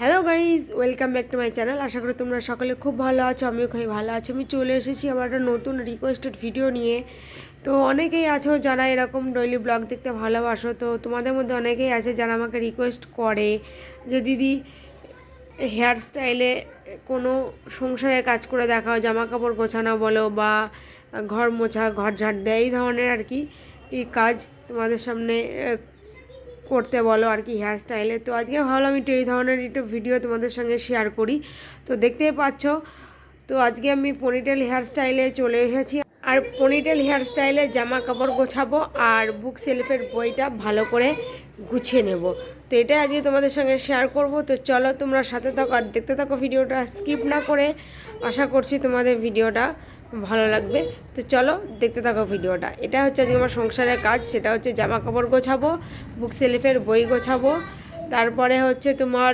Hello guys welcome back to my channel. আশা করি তোমরা সকলে খুব ভালো আছো, আমিও খুবই ভালো আছি। আমি চলে এসেছি আমার একটা নতুন রিকোয়েস্টেড ভিডিও নিয়ে। তো অনেকেই আছো যারা এরকম ডেইলি ব্লগ দেখতে ভালোবাসো, তো তোমাদের মধ্যে অনেকেই আছে যারা আমাকে রিকোয়েস্ট করে যে, দিদি হেয়ার স্টাইলে কোনো সংসারে কাজ করে দেখাও জামা কাপড় গোছানো বলো বা ঘর মোছা, ঘর ঝাড় দেয় এই ধরনের আর কি কাজ তোমাদের সামনে করতে বলো আর কি হেয়ার স্টাইলে তো আজকে ভাবলাম একটু এই ধরনের একটু ভিডিও তোমাদের সঙ্গে শেয়ার করি। তো দেখতেই পাচ্ছ, তো আজকে আমি পনিটেল হেয়ার স্টাইলে চলে এসেছি। আর পনিটেল হেয়ার স্টাইলে জামা কাপড় গোছাবো আর বুক সেলফের বইটা ভালো করে গুছিয়ে নেব। তো এটা আজকে তোমাদের সঙ্গে শেয়ার করব। তো চলো তোমরা সাথে থাকো আর দেখতে থাকো ভিডিওটা স্কিপ না করে, আশা করছি তোমাদের ভিডিওটা ভালো লাগবে। তো চলো দেখতে থাকো ভিডিওটা। এটা হচ্ছে আজকে আমার সংসারের কাজ, সেটা হচ্ছে জামা কাপড় গোছাবো বুক সেলফের বই গোছাবো, তারপরে হচ্ছে তোমার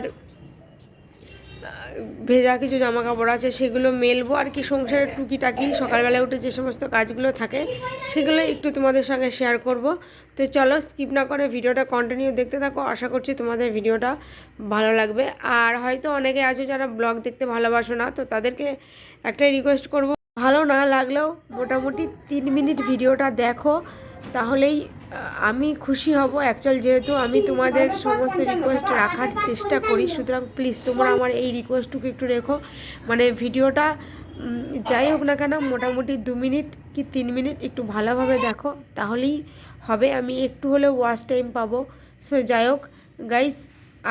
ভেজা কিছু জামা কাপড় আছে, সেগুলো মেলবো। আর কি সংসারের টুকিটাকি সকালবেলা উঠে যে সমস্ত কাজগুলো থাকে, সেগুলো একটু তোমাদের সঙ্গে শেয়ার করব। তো চলো স্কিপ না করে ভিডিওটা কন্টিনিউ দেখতে থাকো। আশা করছি তোমাদের ভিডিওটা ভালো লাগবে। আর হয়তো অনেকে আছে যারা ব্লগ দেখতে ভালোবাসো না, তো তাদেরকে একটাই রিকোয়েস্ট করব ভালো না লাগলেও মোটামুটি তিন মিনিট ভিডিওটা দেখো, তাহলেই আমি খুশি হব। অ্যাকচুয়াল যেহেতু আমি তোমাদের সমস্ত রিকোয়েস্ট রাখার চেষ্টা করি, সুতরাং প্লিজ তোমরা আমার এই রিকোয়েস্টটুকু একটু রেখো। মানে ভিডিওটা যাই হোক না কেন, মোটামুটি দু মিনিট কি তিন মিনিট একটু ভালোভাবে দেখো, তাহলেই হবে। আমি একটু হলেও ওয়াচ টাইম পাবো। সো যাই হোক গাইস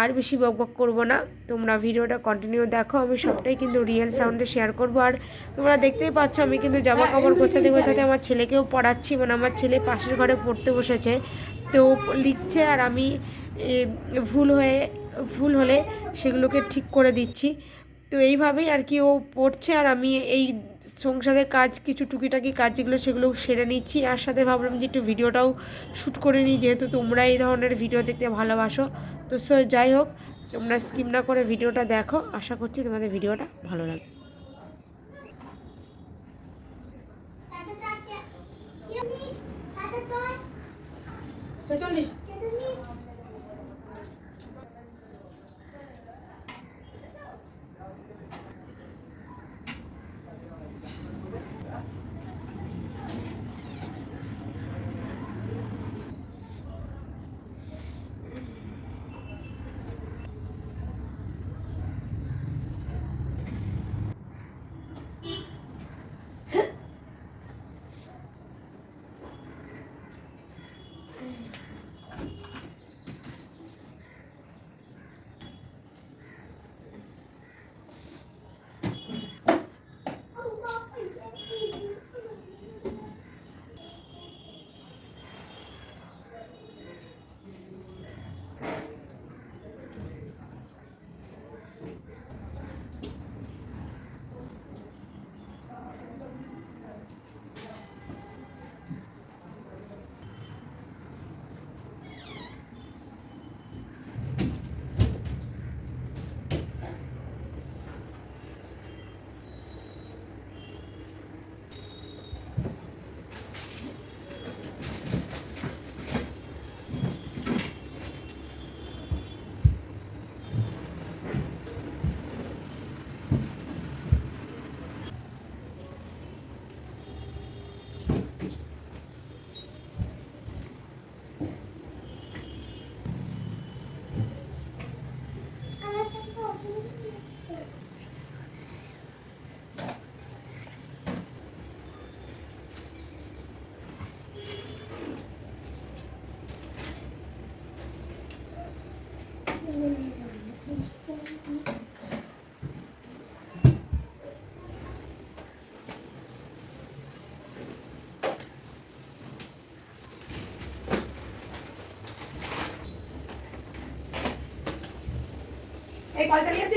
আর বেশি বক বক করব না। তোমরা ভিডিওটা কন্টিনিউ দেখো, আমি সবটাই কিন্তু রিয়েল সাউন্ডে শেয়ার করব। আর তোমরা দেখতেই পাচ্ছ, আমি কিন্তু জামা কাপড় গোছাতে গোছাতে আমার ছেলেকেও পড়াচ্ছি মানে আমার ছেলে পাশের ঘরে পড়তে বসেছে। তো লিখছে আর আমি ভুল হয়ে, ভুল হলে সেগুলোকে ঠিক করে দিচ্ছি। তো এইভাবেই আর কি ও পড়ছে, আর আমি এই সংসারের কাজ কিছু টুকিটাকি কাজ যেগুলো সেগুলো সেরে নিচ্ছি। আর সাথে ভাবলাম যে একটু ভিডিওটাও শ্যুট করে নিই যেহেতু তোমরা এই ধরনের ভিডিও দেখতে ভালোবাসো। তো সো যাই হোক তোমরা স্কিম না করে ভিডিওটা দেখো। আশা করছি তোমাদের ভিডিওটা ভালো লাগবে। এই কল চালিয়ে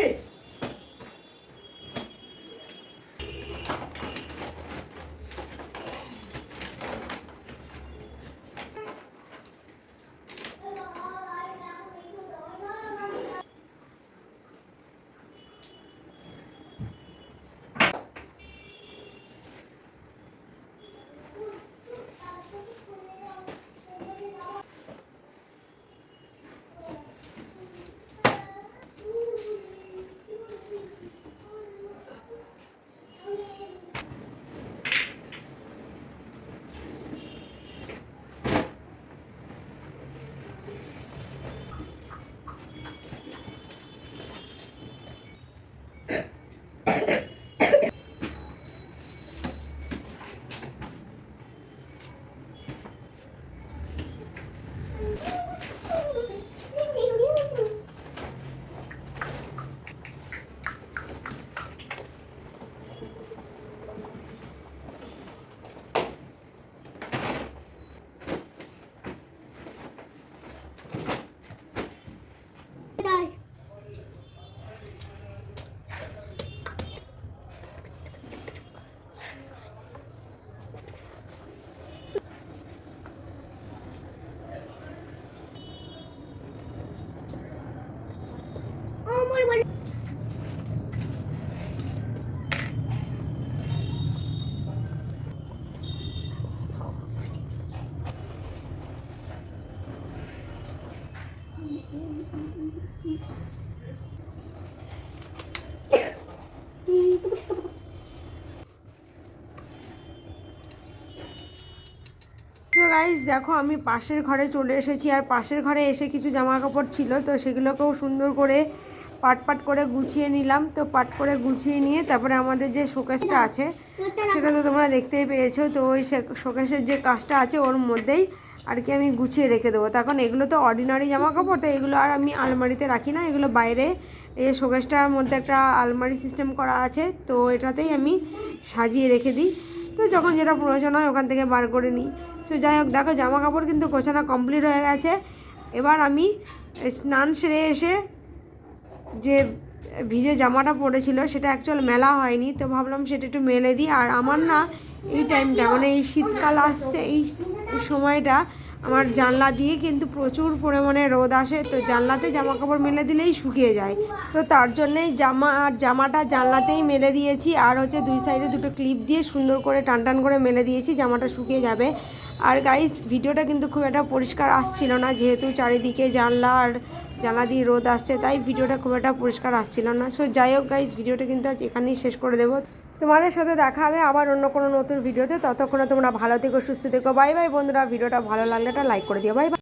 like গাইজ দেখো, আমি পাশের ঘরে চলে এসেছি। আর পাশের ঘরে এসে কিছু জামা কাপড় ছিল, তো সেগুলোকেও সুন্দর করে পাট পাট করে গুছিয়ে নিলাম। তো পাট করে গুছিয়ে নিয়ে তারপরে আমাদের যে শোকেসটা আছে, সেটা তো তোমরা দেখতেই পেয়েছ। তো ওই শোকেসের যে কাজটা আছে, ওর মধ্যেই আর কি আমি গুছিয়ে রেখে দেবো। তখন এগুলো তো অর্ডিনারি জামা কাপড় তো এগুলো আর আমি আলমারিতে রাখি না। এগুলো বাইরে এই শোকেসটার মধ্যে একটা আলমারি সিস্টেম করা আছে, তো এটাতেই আমি সাজিয়ে রেখে দিই। তো যখন যেটা প্রয়োজন হয় ওখান থেকে বার করে নিই। সো যাই হোক, দেখো জামা কাপড় কিন্তু গোছানো কমপ্লিট হয়ে গেছে। এবার আমি স্নান সেরে এসে যে ভিজে জামাটা পড়েছিল সেটা অ্যাকচুয়াল মেলা হয়নি, তো ভাবলাম সেটা একটু মেলে দিই। আর আমার না এই টাইমটা মানে এই শীতকাল আসছে, এই সময়টা আমার জানলা দিয়ে কিন্তু প্রচুর পরিমাণে রোদ আসে, তো জানলাতে জামা কাপড় মেলে দিলেই শুকিয়ে যায়। তো তার জন্যেই জামা আর জামাটা জানলাতেই মেলে দিয়েছি, আর হচ্ছে দুই সাইডে দুটো ক্লিপ দিয়ে সুন্দর করে টান টান করে মেলে দিয়েছি, জামাটা শুকিয়ে যাবে। আর গাইস ভিডিওটা কিন্তু খুব একটা পরিষ্কার আসছিল না, যেহেতু চারিদিকে জানলা আর জানলা দিয়ে রোদ আসছে, তাই ভিডিওটা খুব একটা পরিষ্কার আসছিল না। সো যাই হোক গাইস ভিডিওটা কিন্তু আজ এখানেই শেষ করে দেবো। তোমাদের সাথে দেখা হবে আবার অন্য কোনো নতুন ভিডিওতে। ততক্ষণে তোমরা ভালো থেকো, সুস্থ থেকো। বাই বাই বন্ধুরা, ভিডিওটা ভালো লাগলে একটা লাইক করে দিও। Bye bye.